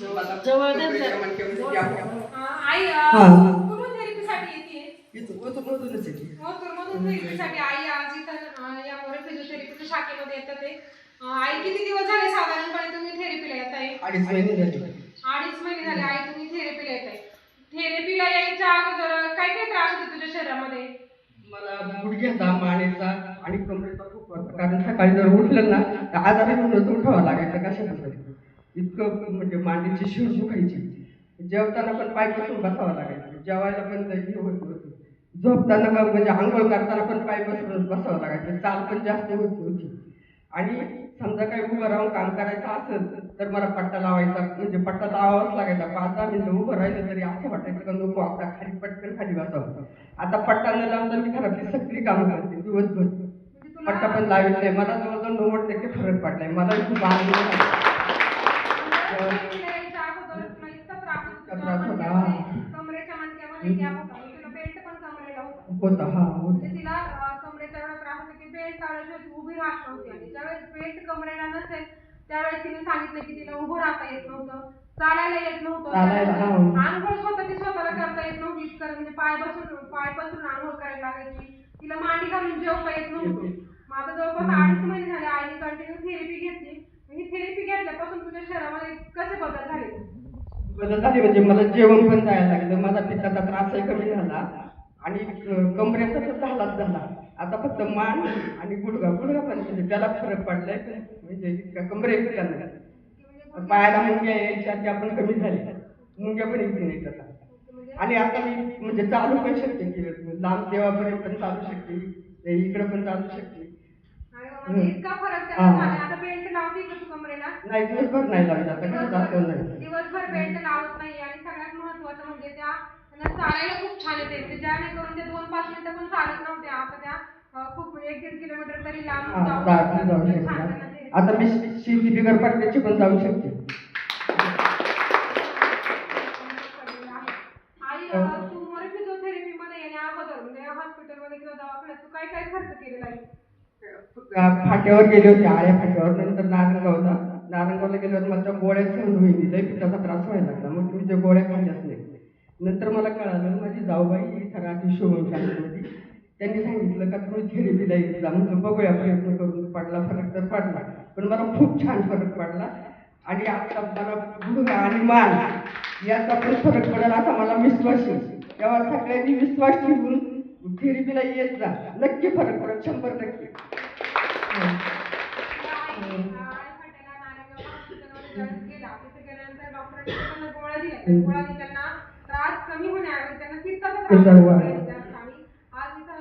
जवळ आई हा. कुठून थेरपीसाठी येते? मधून थेरपीसाठी आई आज इथं अं, या मोरे फिजिओथेरपीच्या शाखेमध्ये येतात ते. आई किती दिवस झाले साधारणपणे तुम्ही थेरपीला येत आहे? अडीच महिने झाले. अडीच महिने झाले. आई तुम्ही थेरपीला येत आहे. थेरपीला यायच्या अगोदर काय काय त्रास होते तुझ्या शरीरामध्ये? मला गुडघ्याचा मानेचा आणि कमरेचा खूप कारण सकाळी जर उठलं ना तर आजारी म्हणूनच उठावं लागायचं कशासाठी इतकं म्हणजे मांडीची शिव दुखायची जेवताना पण पाय बसून बसावं लागायचं. जेवायला पण हे होत होती झोपताना पण म्हणजे आंघोळ करताना पण पाय बसूनच बसावं लागायचं. चाल पण जास्त होत होती आणि समजा काही उभं राहून काम करायचं असेल तर मला पट्टा लावायचा म्हणजे पट्टा लावावाच लागायचा. पाच दहा मिनिटं उभं राहिलं तरी असं वाटायचं का नको आता खाली पटकन खाली बसावं. आता पट्टा न लावता मी घरातली सगळी कामं करते दिवसभर. पट्टा पण लावित नाही. मला जवळजवळ नव्वद टक्के फरक पडलाय. मला खूप आनंद होत म्हणजे हा म्हणजे तिला कमरेचा त्रास होता की बेल्ट ती उभी राहत नव्हती आणि ज्यावेळेस बेल्ट कमरेला नसेल त्यावेळेस तिने सांगितलं की तिला उभं राहता येत नव्हतं चालायला येत नव्हतं हा. आंघोळ स्वतः ती स्वतःला करता येत नव्हती कारण म्हणजे पाय बसून पाय बसून आंघोळ करायला लागायची तिला मांडी घालून जेवता येत नव्हतं माझं जवळपास अडीच महिने झाले आईने कंटिन्यू थेरपी ही घेतल्यापासून तुझ्या कसे बदल झाले? बदल झाले म्हणजे मला जेवण पण जायला लागलं. माझा पित्ताचा त्रासही कमी झाला. आणि कमरेचा तर झालाच झाला. आता फक्त मान आणि गुडघा गुडघा पण म्हणजे त्याला फरक पडलाय. म्हणजे इतका नाही म्हणजे पायाला मुंग्या यायच्या त्या पण कमी झाल्या. मुंग्या पण येत नाही आता. म्हणजे आणि आता मी म्हणजे चालू पण शकते की लांब देवापर्यंत पण चालू शकते इकडं पण चालू शकते इतका फरक त्याला हा. झाला आता बेल्ट लावते का तू कमरेला नाही दिवसभर नाही लागत आता घरात असं नाही दिवसभर बेल्ट लावत नाही आणि सगळ्यात महत्वाचं म्हणजे त्या त्यांना चालायला खूप छान येते. म्हणजे जेणेकरून ते दोन पाच मिनिटं पण चालत नव्हते. आता त्या खूप म्हणजे एक दीड किलोमीटर तरी लांब हा, जाऊ जा- शकतात. जाऊ छान त्यांना शकते ते- आता मी शेती बिगर पाटण्याची पण जाऊ शकते. आई अं, तू मोरे फिजिओथेरपी मध्ये येण्या अगोदर म्हणजे हॉस्पिटलमध्ये किंवा दवाखान्यात तू काय काय खर्च केलेला आहे? फाट्यावर गेले होते आळ्या फाट्यावर. नंतर नारायणगावला नारायणगावला गेल्यावर मला त्या गोळ्या सहन होईल लई पिठाचा त्रास व्हायला लागला. मग तुम्ही त्या गोळ्या खाल्ल्याच नाही. नंतर मला कळालं माझी जाऊबाई ही राहते शोभन शाळेमध्ये त्यांनी सांगितलं का तुम्ही थेरपीला येत जा बघूया प्रयत्न करून पडला फरक तर पडला. पण मला खूप छान फरक पडला. आणि आता मला गुडघा आणि मान याचा पण फरक पडेल असा मला विश्वास येईल तेव्हा सगळ्यांनी विश्वास ठेवून थेरपीला येत जा. नक्की फरक पडेल शंभर टक्के. त्रास कमी होण्याऐवजी त्यांना पित्ताचा त्रास आणि आज इथं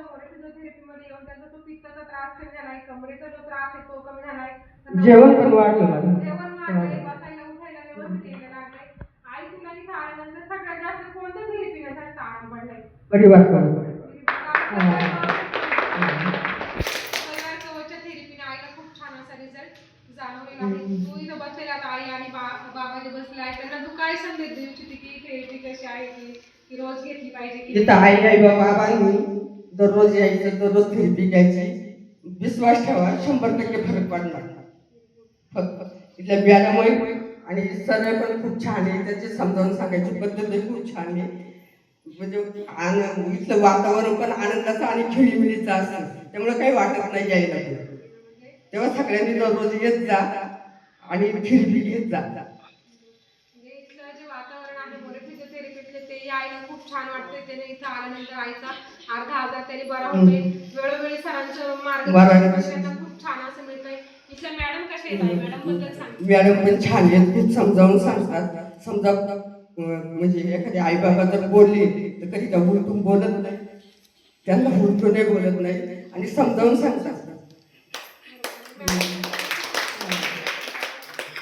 येऊन त्यांचा तो पित्ताचा त्रास कमी झालाय कमरेचा जो त्रास आहे तो कमी झालाय. त्यांना जेवण पण वाढलं माझं जेवण वाढलंय बसायला उठायला व्यवस्थित यायला लागलंय. आई तुला इथं आल्यानंतर सगळ्यात जास्त कोणत्या थेरपीने आराम पडलाय परिवार कवचच्या थेरपीने आईला खूप छान असा जाणवलेला आहे. बसलेला आई आणि बाबा जे बसले त्यांना तू काय संदेश देऊ इच्छिते की थेरपी कशी आहे की रोज घेतली पाहिजे की आई आई बाबांनी दररोज यायचं दररोज थेरपी घ्यायची विश्वास ठेवा शंभर टक्के फरक पडणार. फक्त इथल्या व्यायामुळे आणि सर पण खूप छान आहे. त्याचे समजावून सांगायची पद्धत खूप छान आहे. म्हणजे आन- इथलं वातावरण पण आनंदाचं आणि खेळीमेळीचं असतं. त्यामुळे काही वाटत नाही यायला. तेव्हा सगळ्यांनी दररोज येत जा आणि थेरपी घेत जा. म्हणजे आईला खूप छान वाटते त्याने इथं आल्यानंतर आईचा अर्धा आजार तरी बरा होतोय. वेळोवेळी सरांचं मार्गदर्शन मार्गदर्शन. त्यांना खूप छान असं मिळतंय. इथल्या मॅडम कशा मॅडमबद्दल सांग. मॅडम पण छान आहेत. खूप समजावून सांगतात. समजा म्हणजे एखादी आई बाबा जर बोलली तर कधी त्या उलटून बोलत नाही. त्यांना उलटून नाही बोलत नाही. आणि समजावून सांगतात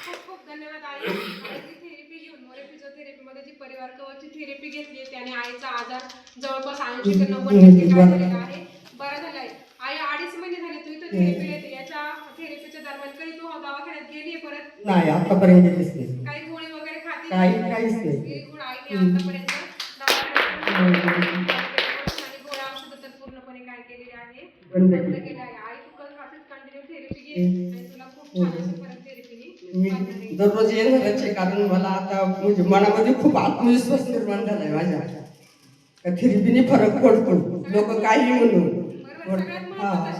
खूप खूप धन्यवाद आई आईची थेरपी घेऊन मोरे फिजिओथेरपी मध्ये जी परिवार कवचची थेरपी घेतली त्याने आईचा आजार जवळपास ऐंशी ते नव्वद टक्के काय झालेला आहे. बरा झाला आहे. आई अडीच महिने झाले तू इथं थेरपी येते याच्या थेरपीच्या दरम्यान कधी तू दवाखान्यात गेली परत? नाही आतापर्यंत काही गोळी वगैरे खाते काही- काहीच नाही. Good. आईने आतापर्यंत आणि गोळ्या औषधं तर पूर्णपणे काय केलेली आहे? बंद केली. केली आहे. आई तू असंच कंटिन्यू थेरपी घे आणि तुला खूप छान असं परत थेरपीने मी दररोज येणारच कारण मला आता म्हणजे मनामध्ये खूप आत्मविश्वास निर्माण झालाय माझ्या. थेरपीने फरक पडतो. लोक काही म्हणून. हा.